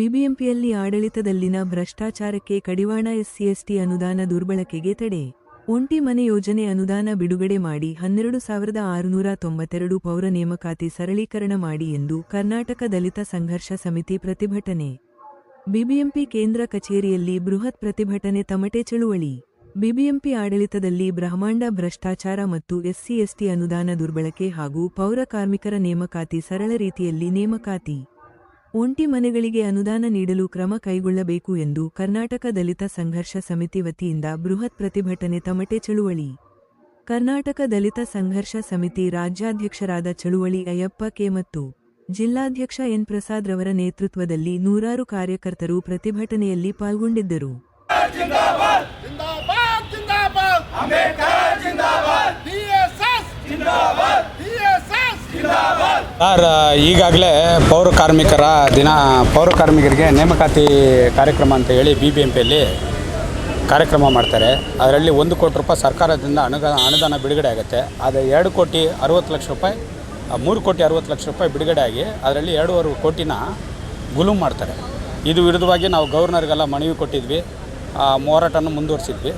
ಬಿಬಿಎಂಪಿಯಲ್ಲಿ ಆಡಳಿತದಲ್ಲಿನ ಭ್ರಷ್ಟಾಚಾರಕ್ಕೆ ಕಡಿವಾಣ ಎಸ್ಸಿಎಸ್ಟಿ ಅನುದಾನ ದುರ್ಬಳಕೆಗೆ ತಡೆ. ಒಂಟಿ ಮನೆ ಯೋಜನೆ ಅನುದಾನ ಬಿಡುಗಡೆ ಮಾಡಿ ಹನ್ನೆರಡು ಸಾವಿರದ ಆರುನೂರ ತೊಂಬತ್ತೆರಡು ಪೌರ ನೇಮಕಾತಿ ಸರಳೀಕರಣ ಮಾಡಿ ಎಂದು ಕರ್ನಾಟಕ ದಲಿತ ಸಂಘರ್ಷ ಸಮಿತಿ ಪ್ರತಿಭಟನೆ. ಬಿಬಿಎಂಪಿ ಕೇಂದ್ರ ಕಚೇರಿಯಲ್ಲಿ ಬೃಹತ್ ಪ್ರತಿಭಟನೆ ತಮಟೆ ಚಳುವಳಿ. ಬಿಬಿಎಂಪಿ ಆಡಳಿತದಲ್ಲಿ ಬ್ರಹ್ಮಾಂಡ ಭ್ರಷ್ಟಾಚಾರ ಮತ್ತು ಎಸ್ಸಿಎಸ್ಟಿ ಅನುದಾನ ದುರ್ಬಳಕೆ ಹಾಗೂ ಪೌರ ಕಾರ್ಮಿಕರ ನೇಮಕಾತಿ ಸರಳ ರೀತಿಯಲ್ಲಿ ನೇಮಕಾತಿ. ಒಂಟಿ ಮನೆಗಳಿಗೆ ಅನುದಾನ ನೀಡಲು ಕ್ರಮ ಕೈಗೊಳ್ಳಬೇಕು ಎಂದು ಕರ್ನಾಟಕ ದಲಿತ ಸಂಘರ್ಷ ಸಮಿತಿ ವತಿಯಿಂದ ಬೃಹತ್ ಪ್ರತಿಭಟನೆ ತಮಟೆ ಚಳುವಳಿ. ಕರ್ನಾಟಕ ದಲಿತ ಸಂಘರ್ಷ ಸಮಿತಿ ರಾಜ್ಯಾಧ್ಯಕ್ಷರಾದ ಚಳುವಳಿ ಅಯ್ಯಪ್ಪ ಕೆ ಮತ್ತು ಜಿಲ್ಲಾಧ್ಯಕ್ಷ ಎನ್ ಪ್ರಸಾದ್ ರವರ ನೇತೃತ್ವದಲ್ಲಿ ನೂರಾರು ಕಾರ್ಯಕರ್ತರು ಪ್ರತಿಭಟನೆಯಲ್ಲಿ ಪಾಲ್ಗೊಂಡಿದ್ದರು. ಸರ್, ಈಗಾಗಲೇ ಪೌರ ಕಾರ್ಮಿಕರ ದಿನ, ಪೌರ ಕಾರ್ಮಿಕರಿಗೆ ನೇಮಕಾತಿ ಕಾರ್ಯಕ್ರಮ ಅಂತ ಹೇಳಿ ಬಿ ಬಿ ಎಂ ಪಿಯಲ್ಲಿ ಕಾರ್ಯಕ್ರಮ ಮಾಡ್ತಾರೆ. ಅದರಲ್ಲಿ ಒಂದು ಕೋಟಿ ರೂಪಾಯಿ ಸರ್ಕಾರದಿಂದ ಅನುದಾನ ಅನುದಾನ ಬಿಡುಗಡೆ ಆಗುತ್ತೆ. ಅದು ಎರಡು ಕೋಟಿ ಅರುವತ್ತು ಲಕ್ಷ ರೂಪಾಯಿ ಮೂರು ಕೋಟಿ ಅರುವತ್ತು ಲಕ್ಷ ರೂಪಾಯಿ ಬಿಡುಗಡೆ ಆಗಿ ಅದರಲ್ಲಿ ಎರಡೂವರೆ ಕೋಟಿನ ಗುಲುಮ್ ಮಾಡ್ತಾರೆ. ಇದು ವಿರುದ್ಧವಾಗಿ ನಾವು ಗವರ್ನರ್ಗೆಲ್ಲ ಮನವಿ ಕೊಟ್ಟಿದ್ವಿ. ಹೋರಾಟನ ಮುಂದುವರಿಸಿದ್ವಿ.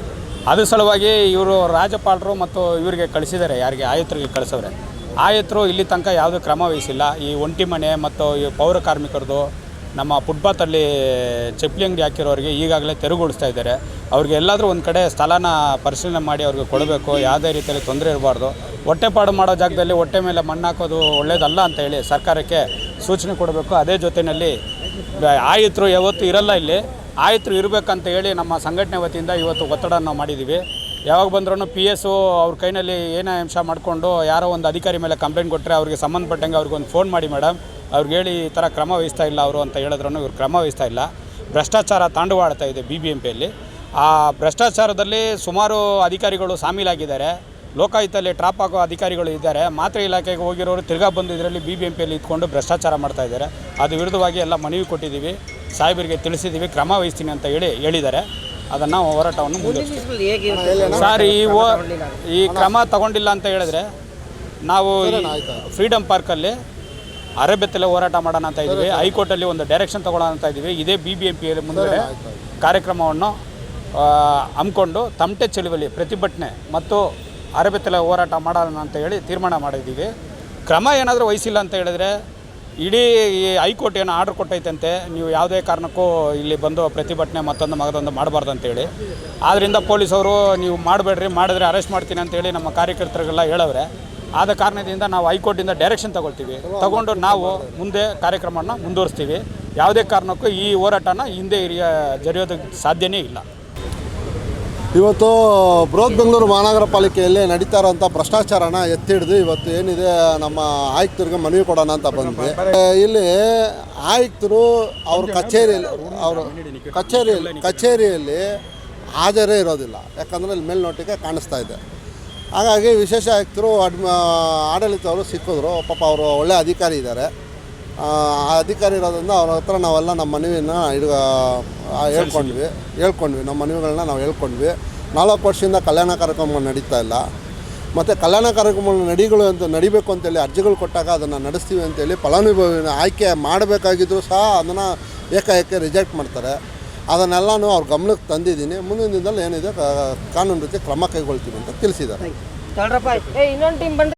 ಅದ್ರ ಸಲುವಾಗಿ ಇವರು ರಾಜ್ಯಪಾಲರು ಮತ್ತು ಇವರಿಗೆ ಕಳಿಸಿದ್ದಾರೆ, ಯಾರಿಗೆ ಆಯುಕ್ತರಿಗೆ ಕಳಿಸವ್ರೆ. ಆಯುಕ್ತರು ಇಲ್ಲಿ ತನಕ ಯಾವುದೇ ಕ್ರಮ ವಹಿಸಿಲ್ಲ. ಈ ಒಂಟಿ ಮನೆ ಮತ್ತು ಈ ಪೌರ ಕಾರ್ಮಿಕರದು ನಮ್ಮ ಫುಟ್ಪಾತಲ್ಲಿ ಚಪ್ಪಲಿ ಅಂಗಡಿ ಹಾಕಿರೋರಿಗೆ ಈಗಾಗಲೇ ತೆರವುಗೊಳಿಸ್ತಾ ಇದ್ದಾರೆ. ಅವ್ರಿಗೆ ಎಲ್ಲಾದರೂ ಒಂದು ಕಡೆ ಸ್ಥಳನ ಪರಿಶೀಲನೆ ಮಾಡಿ ಅವ್ರಿಗೆ ಕೊಡಬೇಕು. ಯಾವುದೇ ರೀತಿಯಲ್ಲಿ ತೊಂದರೆ ಇರಬಾರ್ದು. ಹೊಟ್ಟೆಪಾಡು ಮಾಡೋ ಜಾಗದಲ್ಲಿ ಹೊಟ್ಟೆ ಮೇಲೆ ಮಣ್ಣು ಹಾಕೋದು ಒಳ್ಳೆಯದಲ್ಲ ಅಂತ ಹೇಳಿ ಸರ್ಕಾರಕ್ಕೆ ಸೂಚನೆ ಕೊಡಬೇಕು. ಅದೇ ಜೊತೆಯಲ್ಲಿ ಆಯಿತರು ಯಾವತ್ತೂ ಇರಲ್ಲ ಇಲ್ಲಿ. ಆಯಿತರು ಇರಬೇಕಂತ ಹೇಳಿ ನಮ್ಮ ಸಂಘಟನೆ ವತಿಯಿಂದ ಇವತ್ತು ಒತ್ತಡ ನಾವು ಮಾಡಿದ್ದೀವಿ. ಯಾವಾಗ ಬಂದ್ರೂ ಪಿ ಎಸ್ ಅವ್ರ ಕೈನಲ್ಲಿ ಏನೇ ಅಂಶ ಮಾಡಿಕೊಂಡು ಯಾರೋ ಒಂದು ಅಧಿಕಾರಿ ಮೇಲೆ ಕಂಪ್ಲೇಂಟ್ ಕೊಟ್ಟರೆ ಅವ್ರಿಗೆ ಸಂಬಂಧಪಟ್ಟಂಗೆ ಅವ್ರಿಗೆ ಒಂದು ಫೋನ್ ಮಾಡಿ ಮೇಡಮ್ ಅವ್ರಿಗೆ ಹೇಳಿ ಈ ಥರ ಕ್ರಮ ವಹಿಸ್ತಾ ಇಲ್ಲ ಅವರು ಅಂತ ಹೇಳಿದ್ರು ಇವ್ರು ಕ್ರಮ ವಹಿಸ್ತಾ ಇಲ್ಲ. ಭ್ರಷ್ಟಾಚಾರ ತಾಂಡವಾಡ್ತಾ ಇದೆ ಬಿ ಬಿ ಎಂ ಆ ಭ್ರಷ್ಟಾಚಾರದಲ್ಲಿ ಸುಮಾರು ಅಧಿಕಾರಿಗಳು ಸಾಮೀಲಾಗಿದ್ದಾರೆ. ಲೋಕಾಯುಕ್ತಲ್ಲಿ ಟ್ರಾಪ್ ಆಗೋ ಅಧಿಕಾರಿಗಳು ಇದ್ದಾರೆ. ಮಾತ್ರ ಇಲಾಖೆಗೆ ಹೋಗಿರೋರು ತಿರ್ಗಾ ಬಂದು ಇದರಲ್ಲಿ ಬಿ ಬಿ ಎಂ ಪಿಯಲ್ಲಿ ಇದ್ಕೊಂಡು ಭ್ರಷ್ಟಾಚಾರ ಮಾಡ್ತಾ ಇದ್ದಾರೆ. ಅದು ವಿರುದ್ಧವಾಗಿ ಎಲ್ಲ ಮನವಿ ಕೊಟ್ಟಿದ್ದೀವಿ. ಸಾಹೇಬರಿಗೆ ತಿಳಿಸಿದ್ದೀವಿ. ಕ್ರಮ ವಹಿಸ್ತೀನಿ ಅಂತ ಹೇಳಿ ಹೇಳಿದ್ದಾರೆ. ಅದನ್ನು ಹೋರಾಟವನ್ನು ಮುಂದುವರಿಸ್ತೀವಿ. ಸರ್ ಈ ಓ ಈ ಕ್ರಮ ತಗೊಂಡಿಲ್ಲ ಅಂತ ಹೇಳಿದ್ರೆ ನಾವು ಫ್ರೀಡಮ್ ಪಾರ್ಕಲ್ಲಿ ಅರೆಬೆತ್ತಲೆ ಹೋರಾಟ ಮಾಡೋಣ ಅಂತ ಇದ್ದೀವಿ. ಹೈಕೋರ್ಟಲ್ಲಿ ಒಂದು ಡೈರೆಕ್ಷನ್ ತಗೊಳ್ಳೋಣ ಅಂತ ಇದ್ದೀವಿ. ಇದೇ ಬಿ ಬಿ ಎಂ ಪಿಯಲ್ಲಿ ಮುಂದೆ ಕಾರ್ಯಕ್ರಮವನ್ನು ಹಮ್ಮಿಕೊಂಡು ತಮಟೆ ಚಳುವಳಿ ಪ್ರತಿಭಟನೆ ಮತ್ತು ಅರೆಬೆತ್ತಲೆ ಹೋರಾಟ ಮಾಡೋಣ ಅಂತ ಹೇಳಿ ತೀರ್ಮಾನ ಮಾಡಿದ್ದೀವಿ. ಕ್ರಮ ಏನಾದರೂ ವಹಿಸಿಲ್ಲ ಅಂತ ಹೇಳಿದ್ರೆ ಇಡೀ ಈ ಹೈಕೋರ್ಟ್ ಏನು ಆರ್ಡರ್ ಕೊಟ್ಟೈತಂತೆ. ನೀವು ಯಾವುದೇ ಕಾರಣಕ್ಕೂ ಇಲ್ಲಿ ಬಂದು ಪ್ರತಿಭಟನೆ ಮತ್ತೊಂದು ಮಗದೊಂದು ಮಾಡಬಾರ್ದು ಅಂತೇಳಿ ಆದ್ದರಿಂದ ಪೊಲೀಸವರು ನೀವು ಮಾಡಬೇಡ್ರಿ, ಮಾಡಿದ್ರೆ ಅರೆಸ್ಟ್ ಮಾಡ್ತೀನಿ ಅಂತೇಳಿ ನಮ್ಮ ಕಾರ್ಯಕರ್ತರಿಗೆಲ್ಲ ಹೇಳವ್ರೆ. ಆದ ಕಾರಣದಿಂದ ನಾವು ಹೈಕೋರ್ಟಿಂದ ಡೈರೆಕ್ಷನ್ ತಗೊಳ್ತೀವಿ. ತಗೊಂಡು ನಾವು ಮುಂದೆ ಕಾರ್ಯಕ್ರಮನ ಮುಂದುವರಿಸ್ತೀವಿ. ಯಾವುದೇ ಕಾರಣಕ್ಕೂ ಈ ಹೋರಾಟನ ಹಿಂದೆ ಜರಿಯೋದಕ್ಕೆ ಸಾಧ್ಯನೇ ಇಲ್ಲ. ಇವತ್ತು ಬೃಹತ್ ಬೆಂಗಳೂರು ಮಹಾನಗರ ಪಾಲಿಕೆಯಲ್ಲಿ ನಡೀತಾ ಇರೋಂಥ ಭ್ರಷ್ಟಾಚಾರನ ಎತ್ತಿ ಹಿಡಿದು ಇವತ್ತು ಏನಿದೆ ನಮ್ಮ ಆಯುಕ್ತರಿಗೆ ಮನವಿ ಕೊಡೋಣ ಅಂತ ಬಂದ್ವಿ. ಇಲ್ಲಿ ಆಯುಕ್ತರು ಅವ್ರ ಕಚೇರಿಯಲ್ಲಿ, ಅವರು ಕಚೇರಿಯಲ್ಲಿ ಕಚೇರಿಯಲ್ಲಿ ಹಾಜರೇ ಇರೋದಿಲ್ಲ. ಯಾಕಂದರೆ ಇಲ್ಲಿ ಮೇಲ್ನೋಟಿಗೆ ಕಾಣಿಸ್ತಾ ಇದೆ. ಹಾಗಾಗಿ ವಿಶೇಷ ಆಯುಕ್ತರು ಅಡ್ಮ ಆಡಳಿತವರು ಸಿಕ್ಕಿದ್ರು. ಪಾಪ ಅವರು ಒಳ್ಳೆ ಅಧಿಕಾರಿ ಇದ್ದಾರೆ. ಆ ಅಧಿಕಾರಿ ಇರೋದ್ರಿಂದ ಅವ್ರ ಹತ್ರ ನಾವೆಲ್ಲ ನಮ್ಮ ಮನವಿನ ಆ, ಹೇಳ್ಕೊಂಡ್ವಿ. ಹೇಳ್ಕೊಂಡ್ವಿ. ನಮ್ಮ ಮನವಿಗಳನ್ನ ನಾವು ಹೇಳ್ಕೊಂಡ್ವಿ. ನಾಲ್ಕು ವರ್ಷದಿಂದ ಕಲ್ಯಾಣ ಕಾರ್ಯಕ್ರಮ ನಡೀತಾ ಇಲ್ಲ. ಮತ್ತು ಕಲ್ಯಾಣ ಕಾರ್ಯಕ್ರಮ ನಡಿಗಳು ಅಂತ ನಡಿಬೇಕು ಅಂತೇಳಿ ಅರ್ಜಿಗಳು ಕೊಟ್ಟಾಗ ಅದನ್ನು ನಡೆಸ್ತೀವಿ ಅಂತೇಳಿ ಫಲಾನುಭವಿನ ಆಯ್ಕೆ ಮಾಡಬೇಕಾಗಿದ್ರು ಸಹ ಅದನ್ನು ಏಕಾಏಕಿ ರಿಜೆಕ್ಟ್ ಮಾಡ್ತಾರೆ. ಅದನ್ನೆಲ್ಲನೂ ಅವ್ರ ಗಮನಕ್ಕೆ ತಂದಿದ್ದೀನಿ. ಮುಂದಿನ ದಿನದಲ್ಲಿ ಏನಿದೆ ಕಾನೂನು ರೀತಿ ಕ್ರಮ ಕೈಗೊಳ್ತೀವಿ ಅಂತ ತಿಳಿಸಿದ್ದಾರೆ.